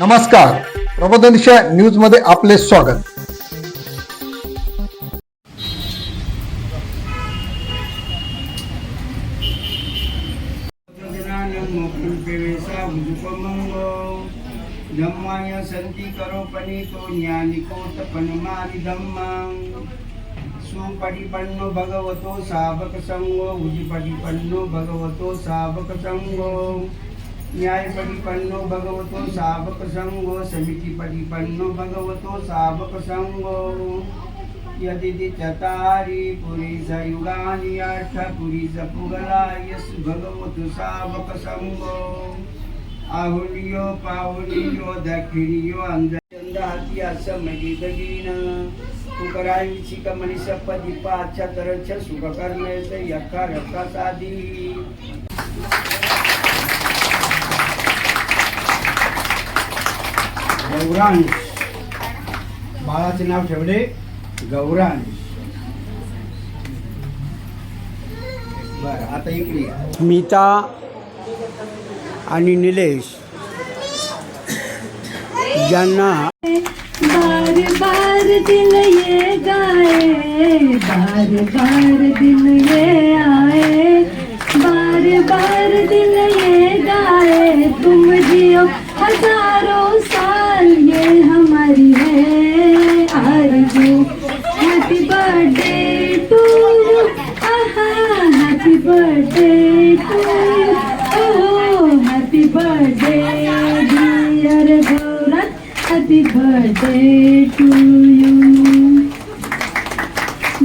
नमस्कार. प्रबोधन दिशा न्यूज़ मध्ये आपले स्वागत धम्माय सन्ति करोपनीतो ज्ञानिकोतपनमादि धम्मं सुपटिपन्नो भगवतो सावकसङ्गो भुजिपटिपन्नो भगवतो सावकसङ्गो न्यायपटिपन्नो भगवतो सावकसङ्गो समितिपटिपन्नो भगवतो सावकसङ्गो यदिति चतारि पुरीसयुगानि अष्टपुरीसपुगलायस् भगवतु सावकसङ्गो आहुलियो पाहुलियो दक्षिणियो अंधचंद हाती असं मगिदगीन तुकराईची कमणी सपदी पाच्या तरच सुख करण्याचं यक्का साधी गौरांश. बाळाचे नाव ठेवले गौरांश. बर आता इकडे या. स्मिता आणि निलेश. ज्यांना बार बार दिल ये गाए बार बार दिल ये आए। बार बार दिल ये गाए तुम जियो हज़ारों साल ये हमारी है आरज़ू। हैप्पी बर्थडे टू आहा happy birthday to oh happy birthday dear Gaurav happy birthday to you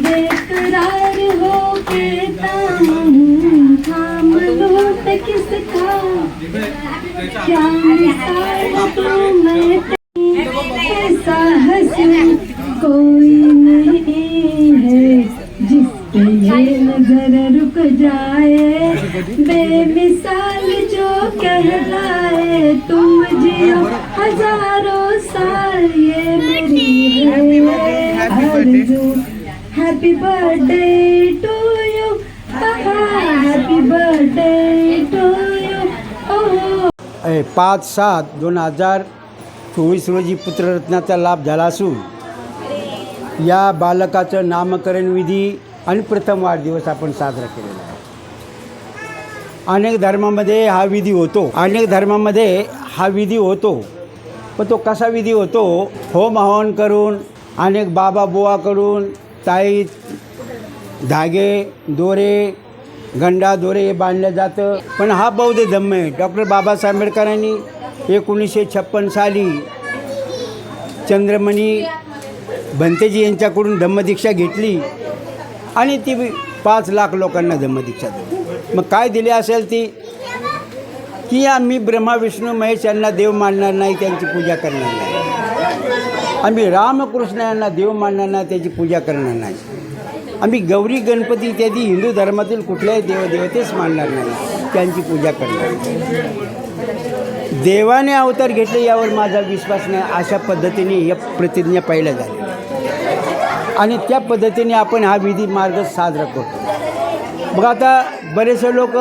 बेकरार हो के दामन थाम लूट किसका? क्या बेमिसाल जो कहलाए तुम जियो हजारों साल ये मेरी है। आरज़ू happy birthday to you happy birthday to you oh. ए, पाच सात दोन हजार चोवीस रोजी पुत्ररत्नाचा लाभ झाला असून या बालकाचं नामकरण विधी आणि प्रथम वाढदिवस आपण साजरा केलेला आहे. अनेक धर्मामध्ये हा विधी होतो. अनेक धर्मामध्ये हा विधी होतो. पण तो कसा विधी होतो? होम हवन करून अनेक बाबा बुवा करून ताई धागे दोरे गंडा दोरे हे बांधलं जातं. पण हा बौद्ध धम्म आहे. डॉक्टर बाबासाहेब आंबेडकरांनी एकोणीसशे छप्पन साली चंद्रमणी भंतेजी यांच्याकडून धम्मदीक्षा घेतली आणि ती पाच लाख लोकांना धम्मदीक्षा दिली. मग काय दिली असेल ती? की आम्ही ब्रह्मा विष्णू महेश यांना देव मानणार नाही त्यांची पूजा करणार नाही. आम्ही रामकृष्ण यांना देव मानणार नाही त्याची पूजा करणार नाही. आम्ही गौरी गणपती इत्यादी हिंदू धर्मातील कुठल्याही देवदेवतेच मानणार नाही त्यांची पूजा करणार देवाने अवतार घेतले यावर माझा विश्वास नाही. अशा पद्धतीने या प्रतिज्ञा पहिल्या झाली आणि त्या पद्धतीने आपण हा विधी मार्ग साजरा करतो. मग आता बरेचसे लोक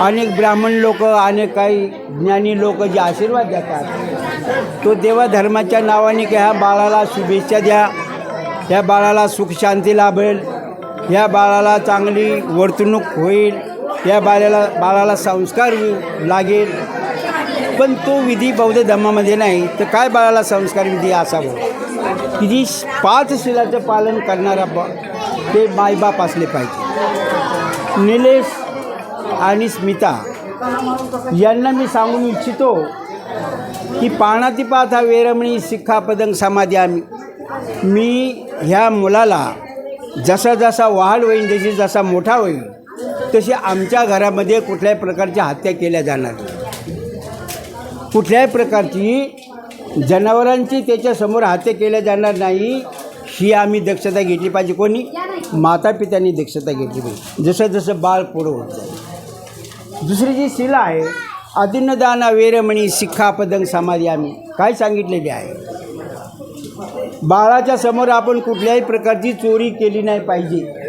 अनेक ब्राह्मण लोक अनेक काही ज्ञानी लोक जे आशीर्वाद देतात. तो देवा धर्माच्या नावाने की ह्या बाळाला शुभेच्छा द्या ह्या बाळाला सुखशांती लाभेल ह्या बाळाला चांगली वर्तणूक होईल या बाळाला बाळाला संस्कार लागेल. पण तो विधी बौद्ध धर्मामध्ये नाही तर काय बाळाला संस्कार विधी असावं? की जी पाच शिलाचं पालन करणारा ब ते मायबाप असले पाहिजे. निलेश आणि स्मिता. यांना मी सांगून इच्छितो की पाणाती पाथा वेरमणी शिक्खा पदंग समाधी आम्ही. मी ह्या मुलाला जसा जसा वाढ होईल जशी जसा मोठा होईल तशी आमच्या घरामध्ये कुठल्याही प्रकारच्या हत्या केल्या जाणार कुठल्याही प्रकारची जनावरांची त्याच्यासमोर हत्या केल्या जाणार नाही. ही आम्ही दक्षता घेतली पाहिजे. कोणी? माता पित्यांनी दक्षता घेतली पाहिजे. जसं जसं बाळ पुढं होत जाईल. दुसरी जी शिला आहे अदिनदाना वेरमणी शिखा पदंग समाधी आम्ही. काय सांगितलेली आहे? बाळाच्या समोर आपण कुठल्याही प्रकारची चोरी केली नाही पाहिजे.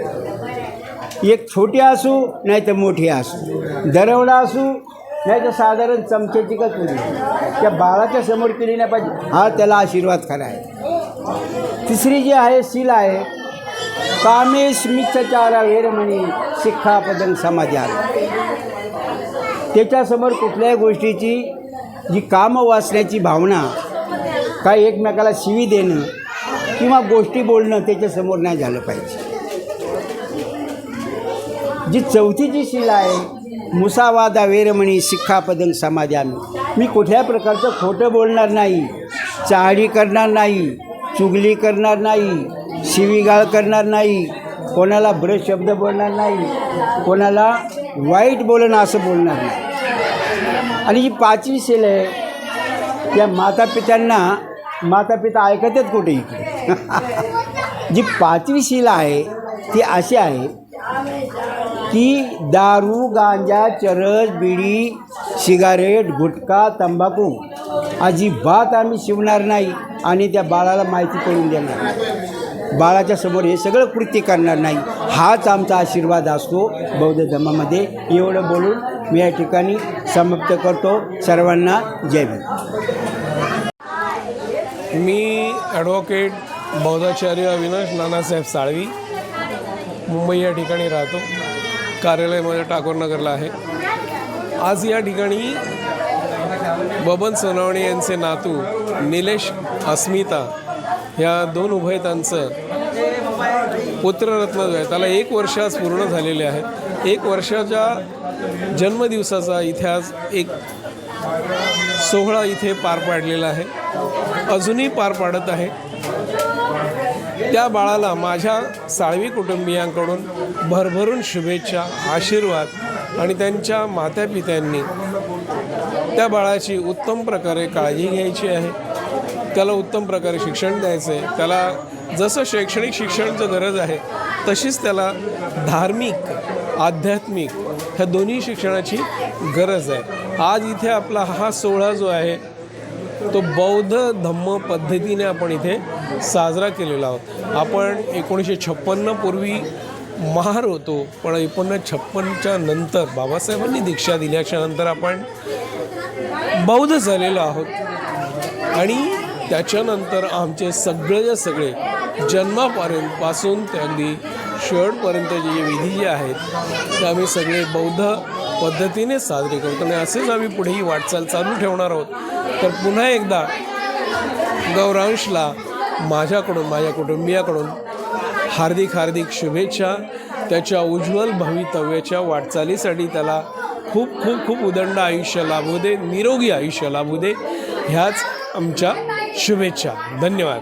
एक छोटी असू नाही तर मोठी असू. दरवडा असू नाही तर साधारण चमच्याची का चोरी. त्या बाळाच्या समोर केली नाही पाहिजे. हा त्याला आशीर्वाद खरा आहे. तिसरी जी आहे शील आहे. कामेश मिच्छचारा वेरमणी शिक्षापदन समाजात त्याच्यासमोर कुठल्याही गोष्टीची जी कामं वाचण्याची भावना काय एकमेकाला शिवी देणं किंवा गोष्टी बोलणं त्याच्यासमोर नाही झालं पाहिजे. जी चौथी जी शिला आहे मुसावादा वेरमणी शिक्षापदन समाजामी मी कुठल्या प्रकारचं खोटं बोलणार नाही चाळी करणार नाही चुगली करणार नाही शिवीगाळ करणार नाही कोणाला ब्रश शब्द बोलणार नाही कोणाला वाईट बोलणं असं बोलणार नाही. आणि जी पाचवी सेल आहे त्या मातापित्यांना मातापिता ऐकतात कुठे इकडे? जी पाचवी शिला आहे ती अशी आहे की दारू गांजा चरस बिडी सिगारेट गुटखा तंबाखू. अजिबात आम्ही शिवणार नाही आणि त्या बाळाला माहिती करून देणार नाही. बाळाच्या समोर हे सगळं कृती करणार नाही. हाच आमचा आशीर्वाद असतो बौद्ध धर्मामध्ये. एवढं बोलून मी या ठिकाणी समाप्त करतो. सर्वांना जय भीम. मी ॲडव्होकेट बौद्धाचार्य अविनाश नानासाहेब साळवी. मुंबई या ठिकाणी राहतो. कार्यालय टागोर नगरला आहे. आज या ठिकाणी बबन सोनावणे यांचे नातू निलेश अस्मिता ह्या दोन उभयतांचं पुत्ररत्न जो आहे त्याला एक वर्ष आज पूर्ण झालेले आहे. एक वर्षाच्या जन्मदिवसाचा इथे आज एक सोहळा इथे पार पाडलेला आहे. अजूनही पार पाडत आहे. त्या बाळाला माझ्या साळवी कुटुंबियांकडून भरभरून शुभेच्छा आशीर्वाद आणि त्यांच्या मातापित्यांनी त्या बाळाची उत्तम प्रकारे काळजी घ्यायची आहे. त्याला उत्तम प्रकारे शिक्षण द्यायचं आहे. त्याला जसं शैक्षणिक शिक्षणाचं गरज आहे तशीच त्याला धार्मिक आध्यात्मिक ह्या दोन्ही शिक्षणाची गरज आहे. आज इथे आपला हा सोहळा जो आहे तो बौद्ध धम्म पद्धतीने आपण इथे साजरा केलेला आहोत. आपण एकोणीसशे छप्पन्नपूर्वी महार होतो पण एकोणीसशे छप्पनच्या नंतर बाबासाहेबांनी दीक्षा दिल्याच्या नंतर आपण बौद्ध झालेलो आहोत. आणि त्याच्यानंतर आमचे सगळे सगळे जन्मापर्यंत पासून ते अगदी शेवटपर्यंतचे जे विधी जे आहेत ते आम्ही सगळे बौद्ध पद्धतीने साजरे करतो. आणि असेच आम्ही पुढेही वाटचाल चालू ठेवणार आहोत. तर पुन्हा एकदा गौरांशला माझ्याकडून माझ्या कुटुंबियाकडून हार्दिक हार्दिक शुभेच्छा. त्याच्या उज्ज्वल भवितव्याच्या वाटचालीसाठी त्याला खूप खूप खूप उदंड आयुष्य लाभू दे निरोगी आयुष्य लाभू दे. ह्याच आमच्या शुभेच्छा. धन्यवाद.